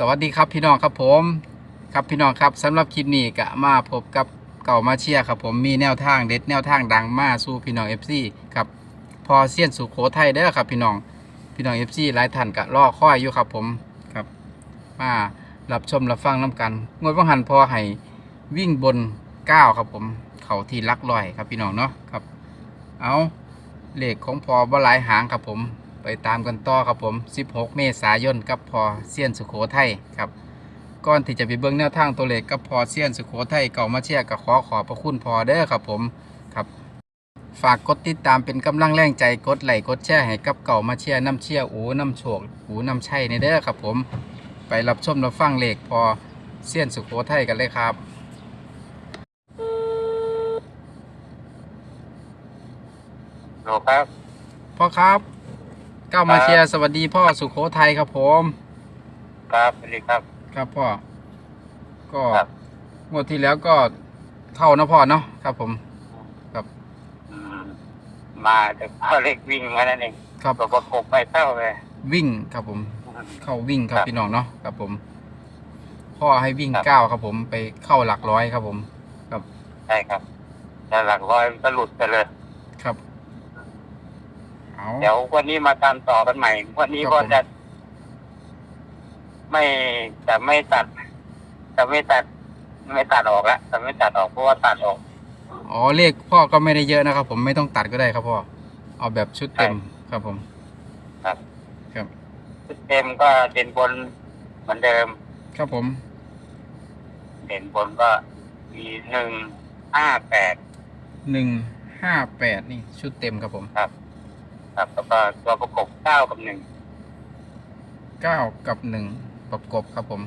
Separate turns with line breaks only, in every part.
สวัสดีครับพี่น้องครับผมครับพี่น้องครับสำหรับคลิปนี้ก็มาพบกับเก่ามาเชียครับผมมีแนวทางเด็ดแนวทางดังมาสู่พี่น้อง FC ครับพอเซียนสุโขทัยเด้อครับพี่น้องพี่น้อง FC หลายท่านก็รอคอยอยู่ครับผมครับมารับชมรับฟังน้กันงวดว่างหันพอให้วิ่งบน9ครับผมเขาที่ลักลอยครับพี่น้องเนาะครับ เอาเลขของพอบ่หลายหางครับผม ไปตามกันต่อครับผม 16 เมษายนกับพอเซียนสุโขทัยครับก่อนที่จะไปเบิ่งแนวทางตัวเลขกับพอเซียนสุโขทัยเก่ามาเชียร์กับขอขอบพระคุณพอเด้อครับผมครับฝากกดติดตามเป็นกำลังแรงใจกดไลค์กดแชร์ให้กับเก่ามาเชียร์น้ำเชียร์อูน้ำโชคอูน้ำชัยในเด้อครับผม ไปรับชมรับฟังเลขพอเซียนสุโขทัยกันเลยครับ
โลครับ
พ่อครับเก้ามาเชียร์สวัสดีพ่อสุโขทัยครับผม
ครับสวัสดีครับ
ครับพ่อ ก็
ครับ
งวดที่แล้วก็เท่านะพ่อเนาะครับผม
อืมมาแต่พ่อเล็กวิ่งมานั่นเอง
ครับ
ตัวประกบไปเท่าเลย
วิ่งครับผม เข้าวิ่งครับ
ครับ
พี่น้องเนาะครับผม พ่อให้วิ่ง
ครับ
เก้าครับผม ไปเข้าหลักร้อยครับผม
ใช่ครับแต่หลักร้อยมันก็หลุดไปเลย
ครับ เอา
เดี๋ยววันนี้มาตามต่อกันใหม่ วันนี้
ครับ
ก็
ผม
จะไม่จะไม่ตัดจะไม่ตัด ไม่ตัดออกแล้วจะไม่ตัดออกเพราะว่าตัดออก
อ๋อเลขพ่อก็ไม่ได้เยอะนะครับ ผมไม่ต้องตัดก็ได้ครับพ่อเอาแบบชุดเต็มครับผม
ครับ
ครับ
ชุดเต็มก็เด่นบนเหมือนเดิม
ครับผม
เด่นบนก็มีหนึ่งห้าแปด
หนึ่งห้าแปดนี่ชุดเต็มครับผม
ครับ ครับแล้วก็ตัวประกบเก้ากับหนึ่ง
เก้ากับหนึ่งประกบครับผม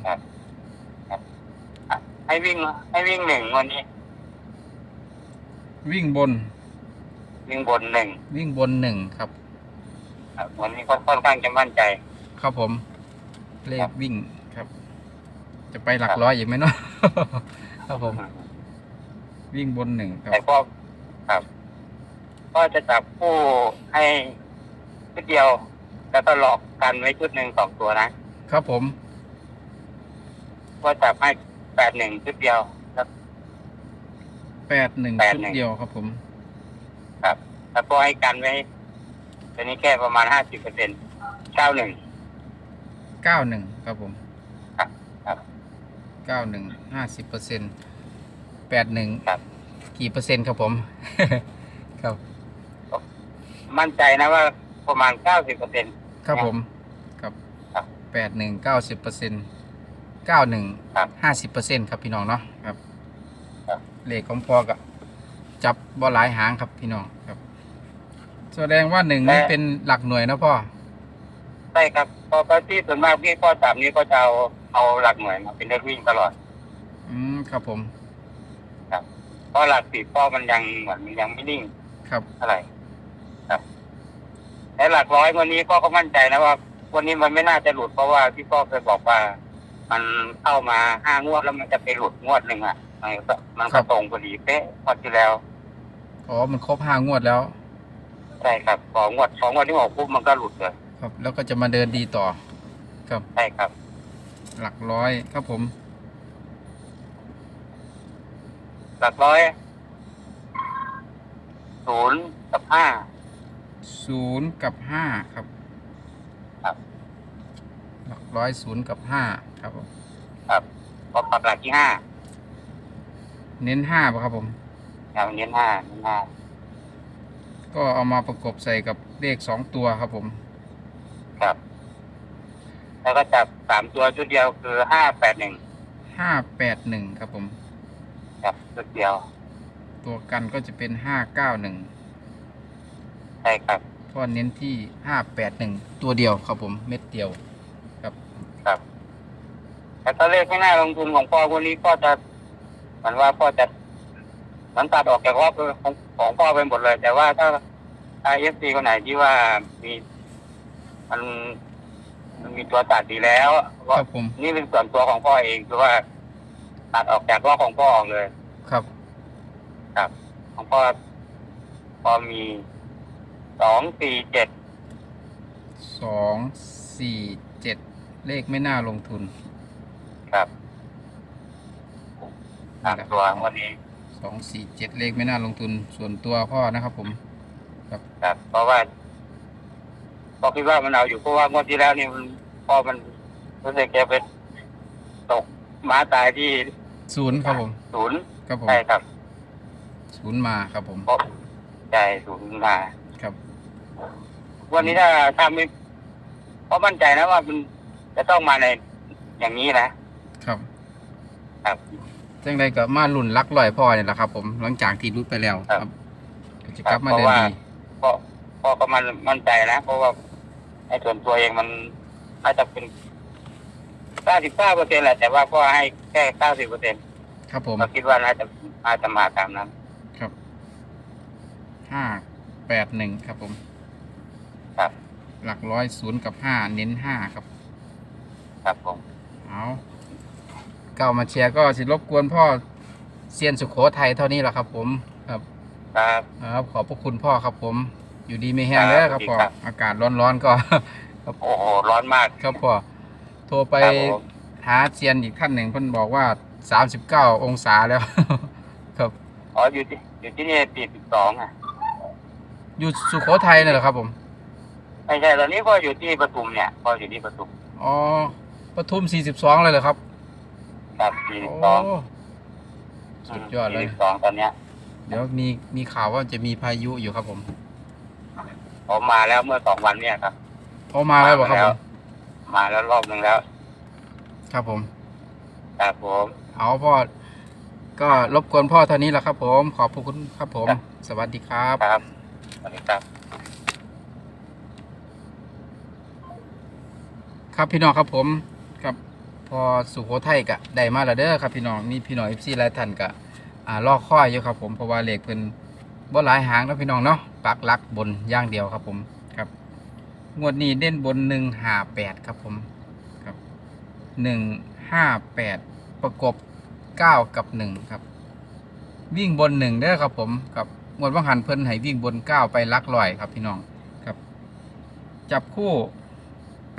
ให้วิ่งให้วิ่งหนึ่งวันนี้
วิ่งบน
วิ่งบนหนึ่ง
วิ่งบนหนึ่งครับ
ครับวันนี้ก็ค่อนข้างจะมั่นใจ
ครับผม เล
ครั
ข
บ
วิ่งครับ จะไปหลักร้อยอีกไหมเนาะ ครับผม วิ่งบนหนึ่งครับ
แต่ก็ครับ ก็จะจับคู่ให้ชุดเดียว แล้วก็หลอกกันไว้ชุดหนึ่งสองตัวนะครับ
ผม
ก็จับให้แปดหนึ่งชุดเดียวครับ
แปดหนึ่ง
แปด
ชุด
หนึ่ง
เดียวครับผม
ครับ แล้วก็ให้กันไว้ตัวนี้แค่ประมาณห้าสิบเปอร์เซ็นเก้าหนึ่ง
เก้าหนึ่งครับผม
ครับครับ
เก้าหนึ่งห้าสิบเปอร์เซ็นต์แปดหนึ่ง
ครับ
กี่เปอร์เซ็นต์ครับผม ครับ
มั่นใจนะว่าประมาณเก้าสิบเปอร์เซ็น
ครับผม ครับ
ครับ
แปดหนึ่งเก้าสิบเปอร์เซ็นต์เก้าหนึ่ง
ครับ
ห้าสิบเปอร์เซ็นต์ครับพี่น้องเนาะครับ
ครับ
เลขของพอกับจับบ่หลายหางครับพี่น้องครับ แสดงว่าหนึ่งนี่เป็นหลักหน่วยนะพ่อ
ใช่ครับพอไปที่ส่วนมากพี่ข้อสามนี้ก็จะเอาเอาหลักหน่วยมาเป็นเลขวิ่งตลอด
อืม ครับผม
เพราะหลักสิบพ่อมันยังเหมือนมันยังไม่นิ่ง
ครับ
เท่าไหร่ครับ และหลักร้อยวันนี้พ่อก็มั่นใจนะว่า วันนี้มันไม่น่าจะหลุดเพราะว่าพี่พ่อเคยบอกว่า มันเข้ามาห้างวดแล้วมันจะไปหลุดงวดหนึ่งอะมันก็มัน
ครั
ก็
บ
ตรงพอดีเป๊ะงวดที่แล้ว
อ๋อมันครบห้างวดแล้ว
ใช่ครับสองงวดสองงวดที่ออกปุ๊บมันก็หลุดเลย
ครับ แล้วก็จะมาเดินดีต่อ ครับ
ใช่ครับ
หลักร้อยครับผม
หลักร้อยศูนย์กับห้า
ศูนย์กับห้าครับ
ครับ
หลักร้อยศูนย์กับห้าครับผม
ครับก็ปรับหลักที่ห้า
เน้นห้าป่ะครับผม
อย่างเน้นห้าเน้นห้า
ก็เอามาประกบใส่กับเลขสองตัวครับผม
ครับ แล้วก็จับสามตัวชุดเดียวคือห้าแปดหนึ่ง
ห้าแปดหนึ่งครับผม
ครับชุดเดียว
ตัวกันก็จะเป็นห้าเก้าหนึ่ง
ใช่ครับ
เพราะเน้นที่ห้าแปดหนึ่งตัวเดียวครับผมเม็ดเดียว
ครับแต่ตัวเลขไม่น่าลงทุนของพ่อคนนี้ก็จะเหมือนว่าพ่อจะเหมันตัดออกจากรอบของของพ่อไปหมดเลย แต่ว่าถ้าไอเอฟซีคนไหนที่ว่ามีมันมันมีตัวตัดดีแล้ว
ค
ก็
รับผม
นี่เป็นส่วนตัวของพ่อเองคือว่า ตัดออกจากรอบของพ่อออกเลย
ครับ
ครับของพ่อพอมี สองสี่เจ็ด
สองสี่เจ็ดเลขไม่น่าลงทุน
ครับตามตัววันนี้
สองสี่เจ็ดเลขไม่น่าลงทุนส่วนตัวพ่อนะครับผม
ครับครับ เพราะว่าพอคิดว่ามันเอาอยู่เพราะว่างวดที่แล้วนี่พ่อมันรู้สึกแกเป็นตกม้าตายที่
ศูนย์ครับผม
ศูนย์
ครับผม
ใช่ครับ
ศูนย์มาครับผม
ใช่ศูนย์มา วันนี้ถ้าถ้าไม่เพราะมั่นใจนะว่ามันจะต้องมาในอย่างนี้นะครับ ครับ
จังใดก็มาลุ่นลักลอยพ่อเนี่ยแหละครับ ผมหลังจากที่รุดไปแล้ว
ครับ
ครับก็จะกลับมา
เพ
เดิ
ราะ
น
ว่า
ดี
เพราะเพราะก็มันมั่นใจนะเพราะว่าไอ้ส่วนตัวเองมันอาจจะเป็นเก้าสิบเก้าเปอร์เซ็นต์แหละแต่ว่าก็ให้แค่เก้าสิบเปอร์เซ็นต์
ครับผม
เราคิดว่าน่าจะน่าจะมาตามนั้น
ครับห้าแปดหนึ่งครับผม
ครับ
หลักร้อยศูนย์กับห้าเน้นห้าครับ
ครับผม
เอาเก้ามาเชียร์ก็สิรบกวนพ่อเซียนสุโขทัยเท่านี้แหละครับ ผมครับ
ครับ
ครับขอบพระคุณพ่อครับผม อยู่ดีไม่แห้งเลยครับพ่อ
ครับ
อากาศร้อนๆก็
โอ้โหร้อนมาก
ครับพ่อโทรไป
ครับผม
หาเซียนอีกท่านหนึ่งเพิ่นบอกว่าสามสิบเก้าองศาแล้ว ครับ
อ๋ออยู่ที่อยู่ที่นี่สี่สิบสองอะ
อยู่สุโขทัยนี่นแหละครับผม
ไม่ใช่ตอนนี้ก็อยู่ที่ปทุมเนี่ยก็อยู่ที่ปทุม
อ๋อปทุมสี่สิบสองเลยเหรอครับ
ครับสี่สิบ
โอ้
สอง
สุดยอดเลย
สี่สิบสองตอนเนี้ย
เดี๋ยวมีมีข่าวว่าจะมีพายุอยู่ครับผม
ผมมาแล้วเมื่อสองวันเนี่ยครับ
โอ้มาแล้วเหรอครับผม
มาแล้วรอบหนึ่งแล้ว
ครับผม
ครับผม
เอาพ่อก็รบกวนพ่อเท่านี้แหละครับผม ขอบพระคุณครับผม สวัสดีครับ
ครับสวัสดีครับ
ครับพี่น้องครับผมครับพอสุโขทัยกะได้มาแล้วเด้อครับพี่น้องมีพี่น้องเอฟซีหลายท่านกะอ่ารอคอยอยู่ครับผมเพราะว่าเลขเพิ่นบ่หลายหางแล้วพี่น้องเนาะปักลักบนย่างเดียวครับผมครับ งวดนี้เด่นบนหนึ่งห้าแปดครับผมครับหนึ่งห้าแปดประกบเก้ากับหนึ่งครับ วิ่งบนหนึ่งเด้อครับผมครับงวดว่างหันเพิ่นให้วิ่งบนเก้าไปลักลอยครับพี่น้องครับ จับคู่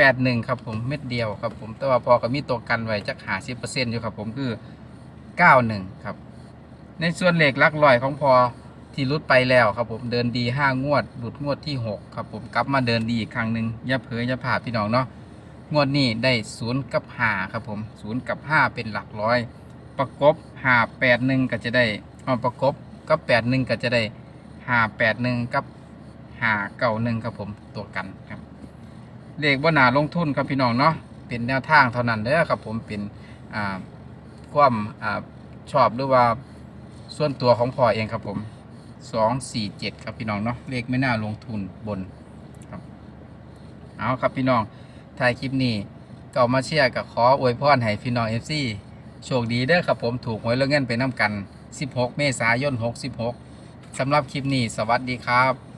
แปดหนึ่งครับผมเม็ดเดียวครับผมแต่ว่าพอก็มีตัวกันไว้จักหาสิบเปอร์เซ็นต์อยู่ครับผมคือเก้าหนึ่งครับ ในส่วนเหล็กลักลอยของพอที่รุดไปแล้วครับผมเดินดีห้างวดหลุดงวดที่หกครับผมกลับมาเดินดีอีกครั้งหนึ่งอย่าเผลออย่าผ่าดพี่น้องเนาะงวดนี้ได้ศูนย์กับห้าครับผมศูนย์กับห้าเป็นหลักร้อย ประกบห้าแปดหนึ่งก็จะได้เอาประกบกับแปดหนึ่งก็จะได้ห้าแปดหนึ่งกับห้าเก้าหนึ่งครับผมตัวกันครับ เลขว่านาลงทุนครับพี่น้องเนาะเป็นแนวทางเท่านั้นเด้อครับผมเป็นความอชอบหรือว่าส่วนตัวของพ่อเองครับผมสองสี่เจ็ดครับพี่น้องเนาะเลขไม่น่าลงทุนบนครับเอาครับพี่น้องถ่ายคลิปนี้เก่ามาเชียร์กับขออวยพรให้พี่น้องเอฟซีโชคดีเด้อครับผมถูกหวยแล้วเงินไปน้ำกัน 16 เมษายน 66สำหรับคลิปนี้ สวัสดีครับ